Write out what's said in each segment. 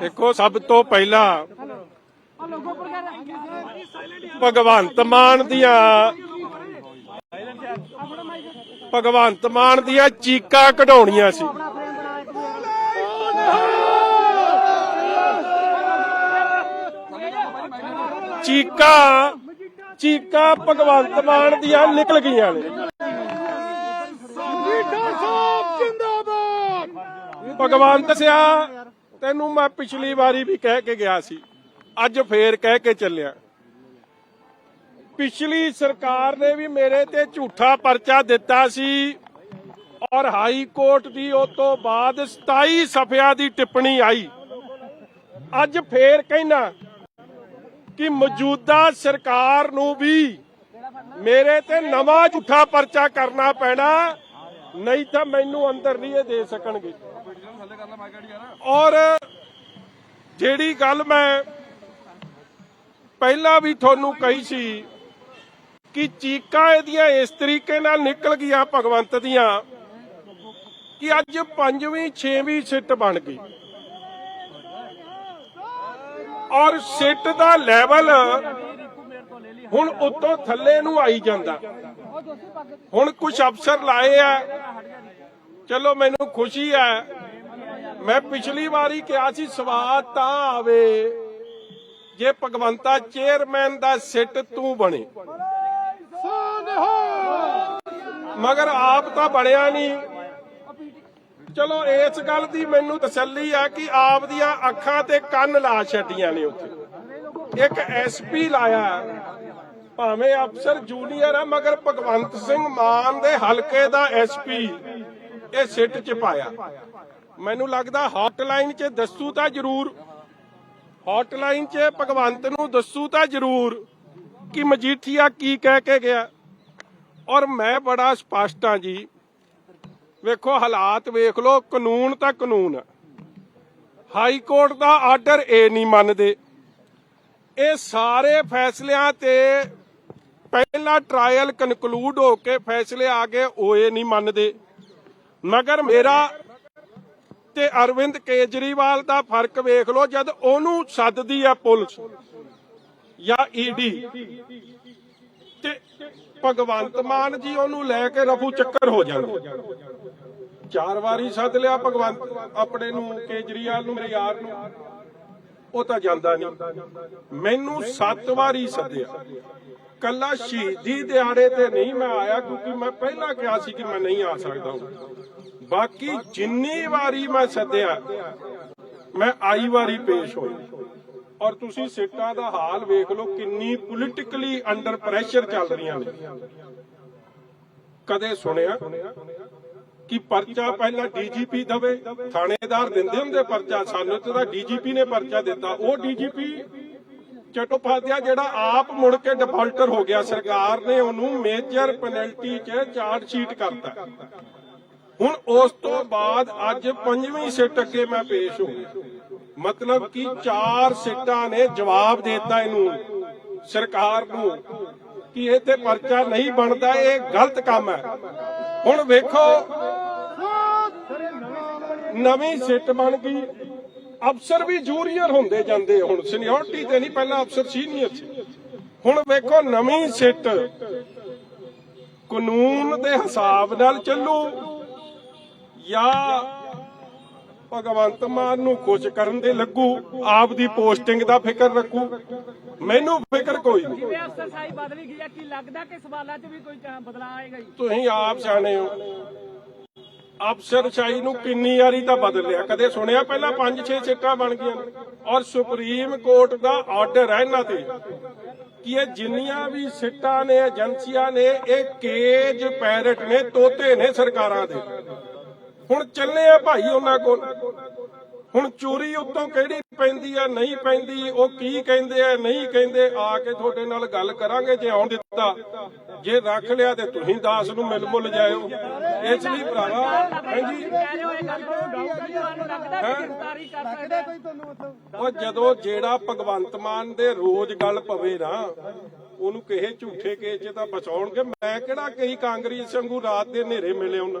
ਦੇਖੋ ਸਭ ਤੋਂ ਪਹਿਲਾਂ ਭਗਵੰਤ ਮਾਨ ਦੀਆਂ ਭਗਵੰਤ ਮਾਨ ਦੀਆਂ ਚੀਕਾਂ ਕਢਾਉਣੀਆਂ ਸੀ। ਚੀਕਾਂ ਚੀਕਾਂ ਭਗਵੰਤ ਮਾਨ ਦੀਆਂ ਨਿਕਲ ਗਈਆਂ ਨੇ। ਭਗਵੰਤ ਸਿਆ ਤੈਨੂੰ ਮੈਂ ਪਿਛਲੀ ਵਾਰੀ ਵੀ ਕਹਿ ਕੇ ਗਿਆ ਸੀ ਅੱਜ ਫੇਰ ਕਹਿ ਕੇ ਚੱਲਿਆ। ਪਿਛਲੀ ਸਰਕਾਰ ਨੇ ਵੀ ਮੇਰੇ ਤੇ ਝੂਠਾ ਪਰਚਾ ਦਿੱਤਾ ਸੀ ਔਰ ਹਾਈ ਕੋਰਟ ਦੀ ਉਸ ਤੋਂ ਬਾਅਦ 27 ਸਫਿਆਂ ਦੀ ਟਿੱਪਣੀ ਆਈ। ਅੱਜ ਫੇਰ ਕਹਿਣਾ ਕਿ ਮੌਜੂਦਾ ਸਰਕਾਰ ਨੂੰ ਵੀ ਮੇਰੇ ਤੇ ਨਵਾਂ ਝੂਠਾ ਪਰਚਾ ਕਰਨਾ ਪੈਣਾ, ਨਹੀਂ ਤਾਂ ਮੈਨੂੰ ਅੰਦਰ ਨਹੀਂ ਇਹ ਦੇ ਸਕਣਗੇ। ਔਰ ਜਿਹੜੀ ਗੱਲ ਮੈਂ ਪਹਿਲਾਂ ਵੀ ਤੁਹਾਨੂੰ ਕਹੀ ਸੀ ਕਿ ਚੀਕਾਂ ਇਹਦੀਆਂ ਇਸ ਤਰੀਕੇ ਨਾਲ ਨਿਕਲ ਗਈਆਂ ਭਗਵੰਤ ਦੀਆਂ ਕਿ ਅੱਜ ਪੰਜਵੀਂ, ਛੇਵੀਂ ਸਿੱਟ ਬਣ ਗਈ। ਔਰ ਸਿੱਟ ਦਾ ਲੈਵਲ ਹੁਣ ਉੱਤੋਂ ਥੱਲੇ ਨੂੰ ਆਈ ਜਾਂਦਾ। ਹੁਣ ਕੁਝ ਅਫਸਰ ਲਾਏ ਆ। ਚਲੋ ਮੈਨੂੰ ਖੁਸ਼ੀ ਹੈ ਮੈਂ ਪਿਛਲੀ ਵਾਰੀ ਕਿਹਾ ਸੀ ਸਵਾਦ ਤਾਂ ਆਵੇ ਜੇ ਭਗਵੰਤਾ ਚੇਅਰਮੈਨ ਦਾ ਸਿੱਟ ਤੂੰ ਬਣੇ। ਮਗਰ ਆਪ ਤਾਂ ਬਣਿਆ ਨਹੀਂ। ਚਲੋ ਇਸ ਗੱਲ ਦੀ ਮੈਨੂੰ ਤਸੱਲੀ ਆ ਕਿ ਆਪ ਦੀਆਂ ਅੱਖਾਂ ਤੇ ਕੰਨ ਲਾ ਛੱਡੀਆਂ ਨੇ ਉੱਥੇ। ਇੱਕ ਐਸਪੀ ਲਾਇਆ। ਭਾਵੇਂ ਅਫਸਰ ਜੂਨੀਅਰ ਆ, ਮਗਰ ਭਗਵੰਤ ਸਿੰਘ ਮਾਨ ਦੇ ਹਲਕੇ ਦਾ ਐਸਪੀ ਇਹ ਸਿੱਟ ਚ ਪਾਇਆ। ਮੈਨੂੰ ਲੱਗਦਾ ਹੌਟਲਾਈਨ 'ਚ ਦੱਸੂ ਤਾਂ ਜ਼ਰੂਰ। ਹੌਟਲਾਈਨ 'ਚ ਭਗਵੰਤ ਨੂੰ ਦੱਸੂ ਤਾਂ ਜ਼ਰੂਰ ਕਿ ਮਜੀਠੀਆ ਕੀ ਕਹਿ ਕੇ ਗਿਆ। ਔਰ ਮੈਂ ਬੜਾ ਸਪਸ਼ਟ ਹਾਂ ਜੀ ਵੇਖੋ ਹਾਲਾਤ ਵੇਖ ਲਓ, ਕਾਨੂੰਨ ਤਾਂ ਕਾਨੂੰਨ ਹੈ ਹਾਈ ਕੋਰਟ ਦਾ ਆਰਡਰ ਇਹ ਨਹੀਂ ਮੰਨਦੇ। ਇਹ ਸਾਰੇ ਫੈਸਲਿਆਂ ਤੇ ਪਹਿਲਾ ਟ੍ਰਾਇਲ ਕਨਕਲੂਡ ਹੋ ਕੇ ਫੈਸਲੇ ਆ ਗਏ, ਉਹ ਇਹ ਨਹੀਂ ਮੰਨਦੇ। ਮਗਰ ਮੇਰਾ ਤੇ ਅਰਵਿੰਦ ਕੇਜਰੀਵਾਲ ਦਾ ਫ਼ਰਕ ਵੇਖ ਲਓ, ਜਦ ਉਹਨੂੰ ਸੱਦਦੀ ਆ ਪੁਲਿਸ ਜਾਂ ਈਡੀ ਤੇ ਭਗਵੰਤ ਮਾਨ ਜੀ ਉਹਨੂੰ ਲੈ ਕੇ ਰਫੂ ਚੱਕਰ ਹੋ ਜਾਂਦਾ ਚਾਰ ਵਾਰੀ ਸੱਦ ਲਿਆ ਭਗਵੰਤ, ਆਪਣੇ ਨੂੰ, ਕੇਜਰੀਵਾਲ ਨੂੰ, ਮੇਰੇ ਯਾਰ ਨੂੰ। ਉਹ ਤਾਂ ਜਾਂਦਾ ਨਹੀਂ। ਮੈਨੂੰ ਸੱਤ ਵਾਰੀ ਸੱਦਿਆ। ਕੱਲਾ ਸ਼ਹੀਦੀ ਦਿਹਾੜੇ ਤੇ ਨਹੀਂ ਮੈਂ ਆਇਆ, ਕਿਉਂਕਿ ਮੈਂ ਪਹਿਲਾਂ ਕਿਹਾ ਸੀ ਕਿ ਮੈਂ ਨਹੀਂ ਆ ਸਕਦਾ ਬਾਕੀ ਜਿੰਨੀ ਵਾਰੀ ਮੈਂ ਸੱਦਿਆ, ਮੈਂ ਆਈ ਵਾਰੀ ਪੇਸ਼ ਹੋਇਆ ਔਰ ਤੁਸੀਂ ਸਿੱਟਾਂ ਦਾ ਹਾਲ ਵੇਖ ਲਓ, ਕਿੰਨੀ ਪੋਲਿਟਿਕਲੀ ਅੰਡਰ ਪ੍ਰੈਸ਼ਰ ਚੱਲ ਰਹੀਆਂ ਨੇ। ਕਦੇ ਸੁਣਿਆ? ਕਿ ਪਰਚਾ ਪਹਿਲਾਂ ਡੀਜੀਪੀ ਦਵੇ, ਥਾਣੇਦਾਰ ਦਿੰਦੇ ਹੁੰਦੇ ਪਰਚਾ, ਸਾਨੂੰ ਤਾਂ ਡੀਜੀਪੀ ਨੇ ਪਰਚਾ ਦਿੱਤਾ। ਉਹ ਡੀਜੀਪੀ ਚਟੋਪਾਧਿਆ ਜਿਹੜਾ ਆਪ ਮੁੜ ਕੇ ਡਿਫਾਲਟਰ ਹੋ ਗਿਆ, ਸਰਕਾਰ ਨੇ ਉਹਨੂੰ ਮੇਜਰ ਪੈਨਲਟੀ 'ਚ ਚਾਰਜ ਸ਼ੀਟ ਕਰਤਾ। ਹੁਣ ਉਸ ਤੋਂ ਬਾਅਦ ਅੱਜ ਪੰਜਵੀਂ ਸਿੱਟ ਅੱਗੇ ਮੈਂ ਪੇਸ਼ ਹੋ ਮਤਲਬ ਕਿ ਚਾਰ ਸਿੱਟਾਂ ਨੇ ਜਵਾਬ ਦਿੱਤਾ ਇਹਨੂੰ, ਸਰਕਾਰ ਨੂੰ, ਕਿ ਇਹ ਤੇ ਪਰਚਾ ਨਹੀਂ ਬਣਦਾ, ਇਹ ਗਲਤ ਕੰਮ ਹੈ। ਹੁਣ ਵੇਖੋ ਨਵੀਂ ਸਿੱਟ ਬਣ ਗਈ। ਅਫਸਰ ਵੀ ਜੂਨੀਅਰ ਹੁੰਦੇ ਜਾਂਦੇ ਹੁਣ। ਸੀਨੀਅਰਟੀ ਤੇ ਨਹੀਂ ਪਹਿਲਾਂ ਅਫਸਰ ਸੀਨੀਅਰ ਸੀ। ਹੁਣ ਵੇਖੋ ਨਵੀਂ ਸਿੱਟ। ਕਾਨੂੰਨ ਦੇ ਹਿਸਾਬ ਨਾਲ ਚੱਲੂ ਜਾਂ ਭਗਵੰਤ ਮਾਨ ਨੂੰ ਕੁਝ ਕਰਨ ਦੇ ਲੱਗੂ ਆਪ ਦੀ ਪੋਸਟਿੰਗ ਦਾ ਫਿਕਰ ਰੱਖੂ। ਮੈਨੂੰ ਫਿਕਰ ਕੋਈ ਨਹੀਂ। ਜਿਵੇਂ ਅਫਸਰਸ਼ਾਹੀ ਬਦਲੀ ਗਈ ਹੈ ਕੀ ਲੱਗਦਾ ਕਿ ਸਵਾਲਾਂ 'ਚ ਵੀ ਕੋਈ ਬਦਲਾਅ ਆਏਗਾ ਜੀ? ਤੁਸੀਂ ਆਪ ਜਾਣੇ ਹੋ। ਅਫਸਰਸ਼ਾਹੀ ਨੂੰ ਕਿੰਨੀ ਵਾਰੀ ਤਾਂ ਬਦਲਿਆ ਕਦੇ ਸੁਣਿਆ ਪਹਿਲਾਂ 5-6 ਸੀਟਾਂ ਬਣ ਗਈਆਂ ਨੇ। ਔਰ ਸੁਪਰੀਮ ਕੋਰਟ ਦਾ ਆਰਡਰ ਹੈ ਇਹਨਾਂ ਤੇ ਕਿ ਇਹ ਜਿੰਨੀਆਂ ਵੀ ਸਿੱਟਾਂ ਨੇ, ਏਜੰਸੀਆਂ ਨੇ, ਇਹ ਕੇਜ ਪੈਰਟ ਨੇ, ਤੋਤੇ ਨੇ ਸਰਕਾਰਾਂ ਦੇ। ਹੁਣ ਚੱਲੇ ਆ ਭਾਈ ਉਹਨਾਂ ਕੋਲ। ਹੁਣ ਚੋਰੀ ਉੱਤੋਂ ਕਿਹੜੀ ਪੈਂਦੀ ਆ, ਨਹੀਂ ਪੈਂਦੀ, ਉਹ ਕੀ ਕਹਿੰਦੇ ਆ, ਨਹੀਂ ਕਹਿੰਦੇ, ਆ ਕੇ ਤੁਹਾਡੇ ਨਾਲ ਗੱਲ ਕਰਾਂਗੇ ਜੇ ਆਉਣ ਦਿੱਤਾ। ਜੇ ਰੱਖ ਲਿਆ ਤੇ ਤੁਸੀਂ ਦਾਸ ਨੂੰ ਮਿਲ ਮੁੱਲ ਜਾਇਓ। ਇਸ ਲਈ ਭਰਾਵਾ, ਹਾਂਜੀ। ਉਹ ਜਦੋਂ ਜਿਹੜਾ ਭਗਵੰਤ ਮਾਨ ਦੇ ਰੋਜ਼ ਗੱਲ ਪਵੇ ਨਾ, ਉਹਨੂੰ ਕਹੇ ਝੂਠੇ ਕੇਸ ਜੇ ਤਾਂ ਬਚਾਉਣਗੇ ਮੈਂ ਕਿਹੜਾ ਕਹੀ ਕਾਂਗਰਸ ਸੰਗੂ ਰਾਤ ਦੇ ਹਨੇਰੇ ਮਿਲੇ ਉਹਨਾਂ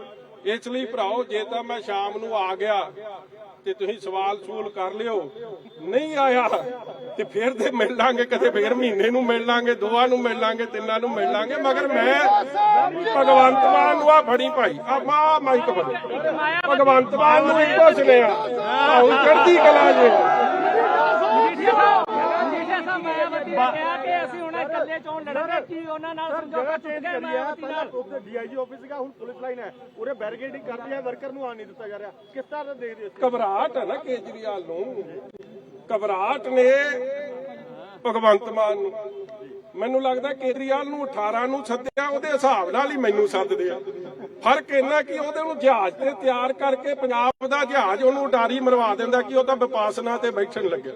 ਇਸ ਲਈ ਭਰਾਓ, ਜੇ ਤਾਂ ਮੈਂ ਸ਼ਾਮ ਨੂੰ ਆ ਗਿਆ ਤੇ ਤੁਸੀਂ ਸਵਾਲ ਸੂਲ ਕਰ ਲਿਓ। ਨਹੀਂ ਆਇਆ ਤੇ ਫੇਰ ਤੇ ਮਿਲ ਲਾਂਗੇ, ਕਦੇ ਫੇਰ ਮਹੀਨੇ ਨੂੰ ਮਿਲ ਲਾਂਗੇ, ਦੋਵਾਂ ਨੂੰ ਮਿਲ ਲਾਂਗੇ, ਤਿੰਨਾਂ ਨੂੰ ਮਿਲ ਲਾਂਗੇ, ਮਗਰ ਮੈਂ ਭਗਵੰਤ ਮਾਨ ਨੂੰ ਆ ਫੜੀ ਭਾਈ। ਆ ਮਾ ਮਾਈਕ ਫੜੀ। ਭਗਵੰਤ ਮਾਨ ਨੂੰ ਇੱਕੋ ਸੁਨੇਹਾ ਆਉਂ ਚੜ੍ਹਦੀ ਕਲਾ ਜੇ ਮਜੀਠੀਆ ਸਾਹਿਬ ਮਜੀਠੀਆ ਸਾਹਿਬ ਮਾਇਆਵਤੀ ਨੇ ਕਿਹਾ ਕਿ ਅਸੀਂ ਹੁਣ ਇਕੱਲੇ ਚੋਣ ਲੜਾਂਗੇ ਕੀ ਉਹਨਾਂ ਨਾਲ ਸਮਝੌਤਾ ਟੁੱਟ ਗਿਆ ਮਾਇਆਵਤੀ ਨਾਲ। ਉੱਥੇ ਡੀਆਈਜੀ ਆਫਿਸ ਸੀਗਾ ਹੁਣ ਪੁਲਿਸ ਲਾਈਨ ਹੈ। ਉਰੇ ਬੈਰੀਕੇਡਿੰਗ ਕਰਦੀ ਹੈ ਵਰਕਰ ਨੂੰ ਆਣ ਨਹੀਂ ਦਿੱਤਾ ਜਾ ਰਿਹਾ। ਕਿਸ ਤਰ੍ਹਾਂ ਦਾ ਦੇਖਦੇ ਹੋ ਘਬਰਾਹਟ ਹੈ ਨਾ ਕੇਜਰੀਵਾਲ ਨੂੰ। ਘਬਰਾਹਟ ਨੇ ਭਗਵੰਤ ਮਾਨ ਨੂੰ। ਮੈਨੂੰ ਲੱਗਦਾ ਕੇਜਰੀਵਾਲ ਨੂੰ 18 ਨੂੰ ਸੱਦਿਆ ਉਹਦੇ ਹਿਸਾਬ ਨਾਲ ਹੀ ਮੈਨੂੰ ਸੱਦਦੇ ਆ। ਫ਼ਰਕ ਇੰਨਾ ਕਿ ਉਹਦੇ ਨੂੰ ਜਹਾਜ਼ ਤੇ ਤਿਆਰ ਕਰਕੇ ਪੰਜਾਬ ਦਾ ਜਹਾਜ਼ ਉਹਨੂੰ ਉਡਾਰੀ ਮਰਵਾ ਦਿੰਦਾ ਕਿ ਉਹ ਤਾਂ ਵਿਪਾਸਨਾ ਤੇ ਬੈਠਣ ਲੱਗਿਆ।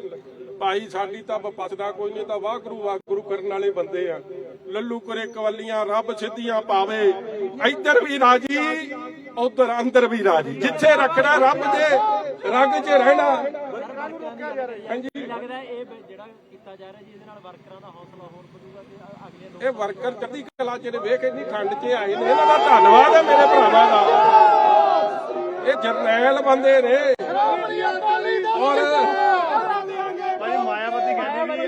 ਭਾਈ ਸਾਡੀ ਤਾਂ ਵਿਪਾਸਨਾ ਕੋਈ ਨਹੀਂ ਤਾਂ ਵਾਹਿਗੁਰੂ ਵਾਹਿਗੁਰੂ ਕਰਨ ਵਾਲੇ ਬੰਦੇ ਆ। ਲੱਲੂ ਕਰੇ ਕਵੱਲੀਆਂ ਰੱਬ ਸਿੱਧੀਆਂ ਪਾਵੇ। ਇੱਧਰ ਵੀ ਰਾਜੀ ਉਧਰ ਅੰਦਰ ਵੀ ਰਾਜੀ। ਜਿੱਥੇ ਰੱਖਣਾ ਰੱਬ ਦੇ ਰੰਗ 'ਚ ਰਹਿਣਾ। ਹਾਂਜੀ। ਲੱਗਦਾ ਇਹ ਜਿਹੜਾ ਕੀਤਾ ਜਾ ਰਿਹਾ ਜੀ ਇਹਦੇ ਨਾਲ ਵਰਕਰਾਂ ਦਾ ਹੌਸਲਾ ਹੋਰ ਵਧੂਗਾ ਤੇ ਅਗਲੇ ਇਹ ਵਰਕਰ ਚੜ੍ਹਦੀ ਕਲਾ ਚ ਨੇ ਵੇਖ ਇੰਨੀ ਠੰਡ 'ਚ ਆਏ ਨੇ। ਇਹਨਾਂ ਦਾ ਧੰਨਵਾਦ ਹੈ ਮੇਰੇ ਭਰਾਵਾਂ ਦਾ। ਇਹ ਜਰਨੈਲ ਬੰਦੇ ਨੇ। ਔਰ ਭਾਈ ਮਾਇਆਵਤੀ ਕਹਿੰਦੀ ਵੀ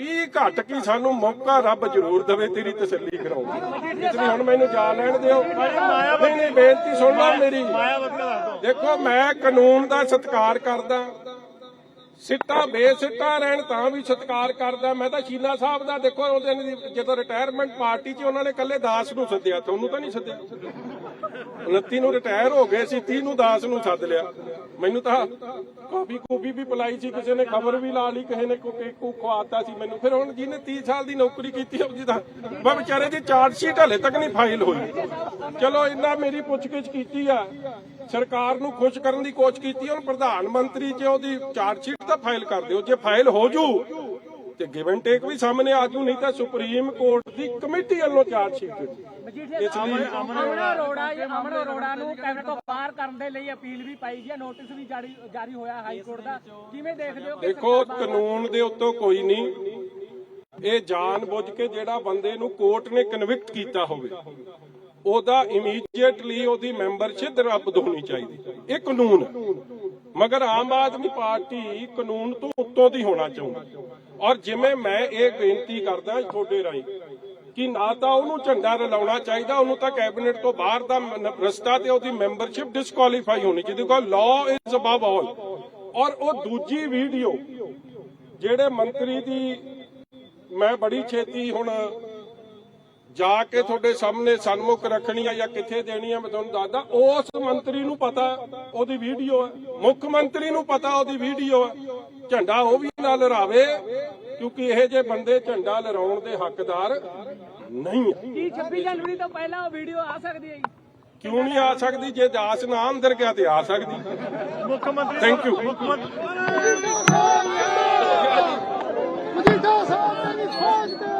ਕੀ ਘਟ ਕੀ ਸਾਨੂੰ ਮੌਕਾ ਰੱਬ ਜ਼ਰੂਰ ਦੇਵੇ, ਤੇਰੀ ਤਸੱਲੀ ਕਰਾਉਣ ਦੀ। ਇਸ ਲਈ ਹੁਣ ਮੈਨੂੰ ਜਾ ਲੈਣ ਦਿਓ। ਨਹੀਂ ਨਹੀਂ, ਬੇਨਤੀ ਸੁਣ ਲਓ ਮੇਰੀ। ਦੇਖੋ, ਮੈਂ ਕਾਨੂੰਨ ਦਾ ਸਤਿਕਾਰ ਕਰਦਾ। ਸਿੱਟਾ, ਬੇਸਿੱਟਾ ਰਹਿਣ ਤਾਂ ਵੀ ਸਤਿਕਾਰ ਕਰਦਾ। ਮੈਂ ਤਾਂ ਸ਼ੀਨਾ ਸਾਹਿਬ ਦਾ ਦੇਖੋ ਉਹਦੇ ਦੀ ਜਦੋਂ ਰਿਟਾਇਰਮੈਂਟ ਪਾਰਟੀ 'ਚ ਉਹਨਾਂ ਨੇ ਕੱਲੇ ਦਾਸ ਨੂੰ ਸੱਦਿਆ ਤੁਹਾਨੂੰ ਤਾਂ ਨਹੀਂ ਸੱਦਿਆ। 29 ਨੂੰ ਰਿਟਾਇਰ ਹੋ ਗਏ ਸੀ 30 ਨੂੰ ਦਾਸ ਨੂੰ ਸੱਦ ਲਿਆ। ਮੈਨੂੰ ਤਾਂ ਕਾਫੀ ਕੂਫੀ ਵੀ ਪਲਾਈ ਸੀ, ਕਿਸੇ ਨੇ ਖਬਰ ਵੀ ਲਾ ਲਈ, ਕਿਸੇ ਨੇ ਕੋ ਖਵਾਤਾ ਸੀ ਮੈਨੂੰ। ਫਿਰ ਹੁਣ ਜਿਹਨੇ 30 ਸਾਲ ਦੀ ਨੌਕਰੀ ਕੀਤੀ ਉਹਦੀ ਤਾਂ ਬਾ ਵਿਚਾਰੇ ਦੀ ਚਾਰਜ ਸ਼ੀਟ ਹਲੇ ਤੱਕ ਨਹੀਂ ਫਾਈਲ ਹੋਈ। ਚਲੋ, ਇੰਨਾ ਮੇਰੀ ਪੁੱਛਗਿੱਛ ਕੀਤੀ ਆ। ਸਰਕਾਰ ਨੂੰ ਖੁਸ਼ ਕਰਨ ਦੀ ਕੋਸ਼ਿਸ਼ ਕੀਤੀ ਹੁਣ ਪ੍ਰਧਾਨ ਮੰਤਰੀ 'ਚ ਉਹਦੀ ਚਾਰਜ ਸ਼ੀਟ ਤਾਂ ਫਾਈਲ ਕਰ ਦਿਓ। ਜੇ ਫਾਈਲ ਹੋ ਜੂ ਤੇ ਗਿਵ ਐਂਡ ਟੇਕ ਵੀ ਸਾਹਮਣੇ ਆ ਜੂ ਨਹੀਂ ਤਾਂ ਸੁਪਰੀਮ ਕੋਰਟ ਦੀ ਕਮੇਟੀ ਵੱਲੋਂ ਚਾਰਜ ਸ਼ੀਟ ਇਸ ਲਈ ਅਮਨ ਅਰੋੜਾ ਜੀ ਅਮਨ ਅਰੋੜਾ ਨੂੰ ਕੈਬਨਿਟ ਤੋਂ ਬਾਹਰ ਕਰਨ ਦੇ ਲਈ ਅਪੀਲ ਵੀ ਪਾਈ ਗਈ ਹੈ। ਨੋਟਿਸ ਵੀ ਜਾਰੀ ਜਾਰੀ ਹੋਇਆ ਹਾਈ ਕੋਰਟ ਦਾ। ਕਿਵੇਂ ਦੇਖਦੇ ਹੋ ਕਿ ਦੇਖੋ ਕਾਨੂੰਨ ਦੇ ਉੱਤੋਂ ਕੋਈ ਨਹੀਂ। ਇਹ ਜਾਣ ਬੁੱਝ ਕੇ ਜਿਹੜਾ ਬੰਦੇ ਨੂੰ ਕੋਰਟ ਨੇ ਕਨਵਿਕਟ ਕੀਤਾ ਹੋਵੇ। ਉਹਦਾ ਇਮੀਡੀਏਟਲੀ ਉਹਦੀ ਮੈਂਬਰਸ਼ਿਪ ਰੱਦ ਹੋਣੀ ਚਾਹੀਦੀ। ਇਹ ਕਾਨੂੰਨ ਮਗਰ ਆਮ ਆਦਮੀ ਪਾਰਟੀ ਕਾਨੂੰਨ ਤੋਂ ਉੱਤੋਂ ਦੀ ਹੋਣਾ ਚਾਹੁੰਦੀ। ਔਰ ਜਿਵੇਂ ਮੈਂ ਇਹ ਬੇਨਤੀ ਕਰਦਾ ਤੁਹਾਡੇ ਰਾਹੀਂ ਕਿ ਨਾ ਤਾਂ ਉਹਨੂੰ ਝੰਡਾ ਰਲਾਉਣਾ ਚਾਹੀਦਾ, ਉਹਨੂੰ ਤਾਂ ਕੈਬਨਿਟ ਤੋਂ ਬਾਹਰ ਦਾ ਰਸਤਾ ਤੇ ਉਹਦੀ ਮੈਂਬਰਸ਼ਿਪ ਡਿਸਕੁਆਲੀਫਾਈ ਹੋਣੀ ਚਾਹੀਦੀ, ਕਿਉਂਕਿ ਲਾਅ ਇਜ਼ ਅਬਵ ਆਲ ਔਰ ਉਹ ਦੂਜੀ ਵੀਡੀਓ ਜਿਹੜੇ ਮੰਤਰੀ ਦੀ, ਮੈਂ ਬੜੀ ਛੇਤੀ ਹੁਣ ਜਾ ਕੇ ਤੁਹਾਡੇ ਸਾਹਮਣੇ ਸਨਮੁਖ ਰੱਖਣੀ ਆ ਜਾਂ ਕਿੱਥੇ ਦੇਣੀ ਆ ਮੈਂ ਤੁਹਾਨੂੰ ਦੱਸਦਾ ਉਸ ਮੰਤਰੀ ਨੂੰ ਪਤਾ ਉਹਦੀ ਵੀਡੀਓ ਹੈ ਮੁੱਖ ਮੰਤਰੀ ਨੂੰ ਪਤਾ ਉਹਦੀ ਵੀਡੀਓ ਹੈ ਝੰਡਾ ਉਹ ਵੀ ਨਾ ਲਹਿਰਾਵੇ ਕਿਉਂਕਿ ਇਹ ਜੇ ਬੰਦੇ ਝੰਡਾ ਲਹਿਰਾਉਣ ਦੇ ਹੱਕਦਾਰ ਨਹੀਂ ਹੈ। ਕੀ 26 ਜਨਵਰੀ ਤੋਂ ਪਹਿਲਾਂ ਉਹ ਵੀਡੀਓ ਆ ਸਕਦੀ ਹੈ ਜੀ ਕਿਉਂ ਨਹੀਂ ਆ ਸਕਦੀ ਜੇ ਦਾਸ ਨਾ ਅੰਦਰ ਗਿਆ ਤੇ ਆ ਸਕਦੀ ਮੁੱਖ ਮੰਤਰੀ ਥੈਂਕ ਯੂ ਮੁੱਖ ਮੰਤਰੀ ਤਾਂ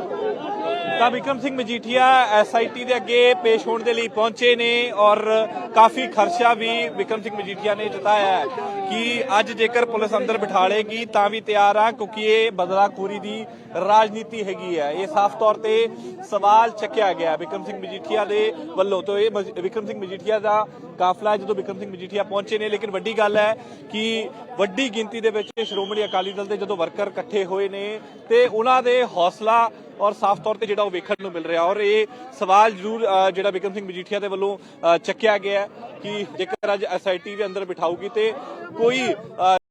ਵਿਕਰਮ ਸਿੰਘ ਮਜੀਠੀਆ ਐਸਆਈਟੀ ਦੇ ਅੱਗੇ ਪੇਸ਼ ਹੋਣ ਦੇ ਲਈ ਪਹੁੰਚੇ ਨੇ ਔਰ ਕਾਫੀ ਖਰਚਾ ਵੀ ਵਿਕਰਮ ਸਿੰਘ ਮਜੀਠੀਆ ਨੇ ਜਤਾਇਆ ਹੈ ਕਿ ਅੱਜ ਜੇਕਰ ਪੁਲਿਸ ਅੰਦਰ ਬਿਠਾ ਲੇਗੀ ਤਾਂ ਵੀ ਤਿਆਰ ਆ, ਕਿਉਂਕਿ ਇਹ ਬਦਲਾਖੋਰੀ ਦੀ ਰਾਜਨੀਤੀ ਹੈਗੀ ਹੈ। ਇਹ ਸਾਫ਼ ਤੌਰ ਤੇ ਸਵਾਲ ਚੱਕਿਆ ਗਿਆ ਵਿਕਰਮ ਸਿੰਘ ਮਜੀਠੀਆ ਦੇ ਵੱਲੋਂ। ਤੋਂ ਇਹ ਵਿਕਰਮ ਸਿੰਘ ਮਜੀਠੀਆ ਦਾ ਕਾਫਲਾ ਜਦੋਂ ਵਿਕਰਮ ਸਿੰਘ ਮਜੀਠੀਆ ਪਹੁੰਚੇ ਨੇ, ਲੇਕਿਨ ਵੱਡੀ ਗੱਲ ਹੈ ਕਿ ਵੱਡੀ ਗਿਣਤੀ ਦੇ ਵਿੱਚ ਸ਼੍ਰੋਮਣੀ ਅਕਾਲੀ ਦਲ ਦੇ ਜਦੋਂ ਵਰਕਰ ਇਕੱਠੇ ਹੋਏ ਨੇ ਤੇ ਉਹਨਾਂ ਦੇ ਹੌਸਲਾ ਔਰ ਸਾਫ਼ ਤੌਰ ਤੇ ਜਿਹੜਾ ਉਹ ਵੇਖਣ ਨੂੰ ਮਿਲ ਰਿਹਾ ਔਰ ਇਹ ਸਵਾਲ ਜ਼ਰੂਰ ਜਿਹੜਾ ਬਿਕਰਮ ਸਿੰਘ ਮਜੀਠੀਆ ਦੇ ਵੱਲੋਂ ਚੱਕਿਆ ਗਿਆ ਕਿ ਜੇਕਰ ਅੱਜ ਐਸਆਈਟੀ ਵੀ ਅੰਦਰ ਬਿਠਾਊਗੀ ਤੇ ਕੋਈ